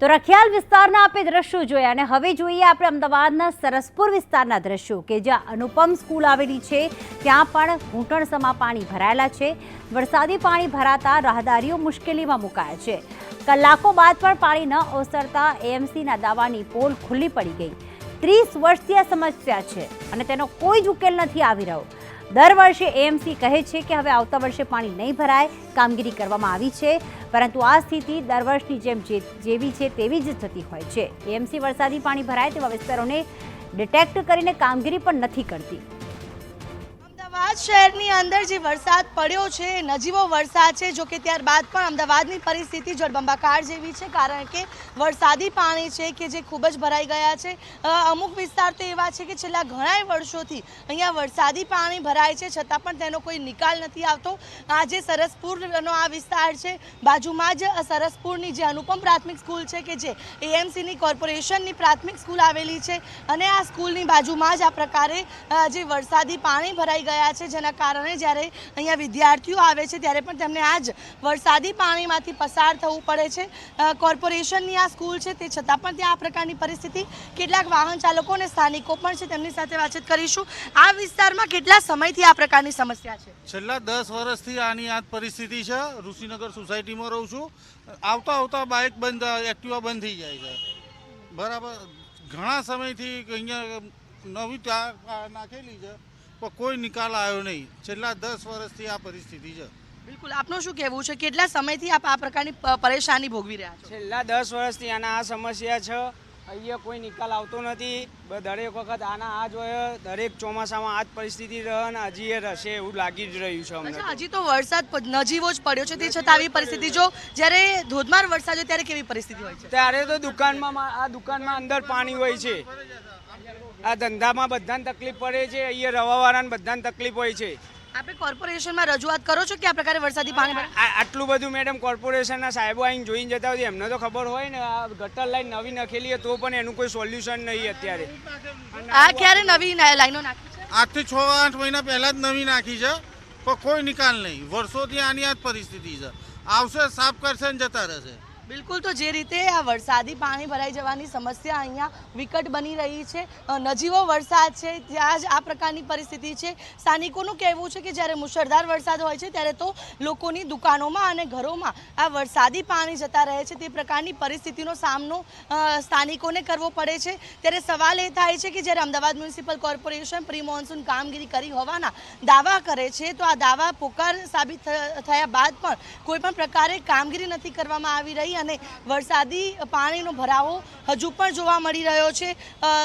તો રખિયાલ વિસ્તારના આપે દ્રશ્યો જોયા અને હવે જોઈએ આપણે અમદાવાદના સરસપુર વિસ્તારના દ્રશ્યો કે જ્યાં અનુપમ સ્કૂલ આવેલી છે, ત્યાં પણ ઘૂંટણસમા પાણી ભરાયેલા છે. વરસાદી પાણી ભરાતા રાહદારીઓ મુશ્કેલીમાં મુકાયા છે. કલાકો બાદ પણ પાણી ન ઓસરતા એએમસીના દાવાની પોલ ખુલ્લી પડી ગઈ. ત્રીસ વર્ષથી આ સમસ્યા છે અને તેનો કોઈ જ ઉકેલ નથી આવી રહ્યો. દર વર્ષે એએમસી કહે છે કે હવે આવતા વર્ષે પાણી નહીં ભરાય, કામગીરી કરવામાં આવી છે. પરંતુ આ સ્થિતિ દર વર્ષની જેમ જેવી છે તેવી જ થતી હોય છે. એએમસી વરસાદી પાણી ભરાય તેવા વિસ્તારોને ડિટેક્ટ કરીને કામગીરી પણ નથી કરતી. અમદાવાદ શહેરની અંદર જે વરસાદ પડ્યો છે નજીવો વરસાદ છે, જો કે ત્યારબાદ પણ અમદાવાદની પરિસ્થિતિ જળબંબાકાર જેવી છે, કારણ કે વરસાદી પાણી છે કે જે ખૂબ જ ભરાઈ ગયા છે. અમુક વિસ્તાર તો એવા છે કે છેલ્લા ઘણાય વર્ષોથી અહીંયા વરસાદી પાણી ભરાય છે, છતાં પણ તેનો કોઈ નિકાલ નથી આવતો. આજે સરસપુરનો આ વિસ્તાર છે, બાજુમાં જ સરસપુરની જે અનુપમ પ્રાથમિક સ્કૂલ છે કે જે એએમસીની કોર્પોરેશનની પ્રાથમિક સ્કૂલ આવેલી છે, અને આ સ્કૂલની બાજુમાં જ આ પ્રકારે જે વરસાદી પાણી ભરાઈ ગયા છે, જેના કારણે જ્યારે અહીંયા વિદ્યાર્થીઓ આવે છે, ત્યારે પણ તેમને આ જ વરસાદી પાણીમાંથી પસાર થવું પડે છે. કોર્પોરેશનની આ સ્કૂલ છે, તે છતાં પણ ત્યાં આ પ્રકારની પરિસ્થિતિ. કેટલાક વાહન ચાલકો અને સ્થાનિકો પણ છે, તેમની સાથે વાતચીત કરીશું. આ વિસ્તારમાં કેટલા સમયથી આ પ્રકારની સમસ્યા છે? છેલ્લા દસ વર્ષથી આની આ પરિસ્થિતિ છે. ઋષિનગર સોસાયટીમાં રહું છું. આવતા આવતા બાઇક બંધ, એક્ટિવા બંધ થઈ જાય છે. બરાબર. ઘણા સમયથી અહીંયા નવી નાખેલી છે. પણ કોઈ નિકાલ આવ્યો નહીં. છેલ્લા દસ વર્ષથી આ પરિસ્થિતિ છે. બિલકુલ. આપનું શું કહેવું છે? કેટલા સમયથી આપ આ પ્રકારની પરેશાની ભોગવી રહ્યા છો? છેલ્લા દસ વર્ષથી આના આ સમસ્યા છે. અહીંયા કોઈ નિકાલ આવતો નથી. દરેક વખત આના આ જ હોય. દરેક ચોમાસામાં આ જ પરિસ્થિતિ રહે અને હજી એ રહેશે એવું લાગી જ રહ્યું છે અમને હજી તો વરસાદ નજીવો જ પડ્યો છે. તે છતાં આવી પરિસ્થિતિ જો જ્યારે ધોધમાર વરસાદ હોય ત્યારે કેવી પરિસ્થિતિ હોય છે? ત્યારે તો દુકાનમાં આ દુકાનમાં અંદર પાણી હોય છે. આ ધંધામાં બધાને તકલીફ પડે છે અહીંયા રવાવાળાને બધાને તકલીફ હોય છે. આપણે કોર્પોરેશનમાં રજૂઆત કરો છો કે આ પ્રકારે વરસાદી પાણી આટલું બધું મેડમ કોર્પોરેશનના સાહેબો આવીને જોઈને જતા હોય એમને તો ખબર હોય ને આ ગટર લાઈન નવી નાખેલી હોય તો પણ એનું કોઈ સોલ્યુશન નહીં અત્યારે. આ ક્યારે નવી લાઈનો નાખી છે? આજથી છ આઠ મહિના પહેલાં જ નવી નાખી છે પણ કોઈ નિકાલ નહીં. વર્ષોથી આની આ જ પરિસ્થિતિ છે. આવશે સાફ કરશે ને જતા રહેશે. બિલકુલ, તો જે રીતે આ વરસાદી પાણી ભરાઈ જવાની સમસ્યા અહીંયા વિકટ બની રહી છે નજીવો વરસાદ છે, ત્યાં જ આ પ્રકારની પરિસ્થિતિ છે. સ્થાનિકોનું કહેવું છે કે જ્યારે મુશળધાર વરસાદ હોય છે, ત્યારે તો લોકોની દુકાનોમાં અને ઘરોમાં આ વરસાદી પાણી જતા રહે છે. તે પ્રકારની પરિસ્થિતિનો સામનો સ્થાનિકોને કરવો પડે છે. ત્યારે સવાલ એ થાય છે કે જ્યારે Ahmedabad municipal corporation pre monsoon કામગીરી કરી હોવાના દાવા કરે છે, તો આ દાવા પોકાર સાબિત થયા બાદ પણ કોઈપણ પ્રકારે કામગીરી નથી કરવામાં આવી રહી. અને વરસાદી પાણીનો ભરાવો હજુ પણ જોવા મળી રહ્યો છે.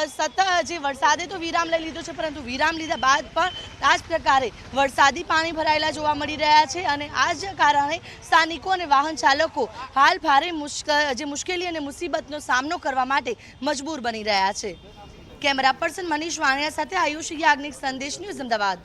સતત જે વરસાદે તો વિરામ લઈ લીધો છે, પરંતુ વિરામ લીધા બાદ પણ આ જ પ્રકારે વરસાદી પાણી ભરાયેલા જોવા મળી રહ્યા છે અને આ જ કારણે સ્થાનિકો અને વાહન ચાલકો હાલ ભારે જે મુશ્કેલી અને મુસીબતનો સામનો કરવા માટે મજબૂર બની રહ્યા છે. કેમેરા પર્સન મનીષ વાણિયા સાથે આયુષ યાજ્ઞિક સંદેશ ન્યૂઝ અમદાવાદ.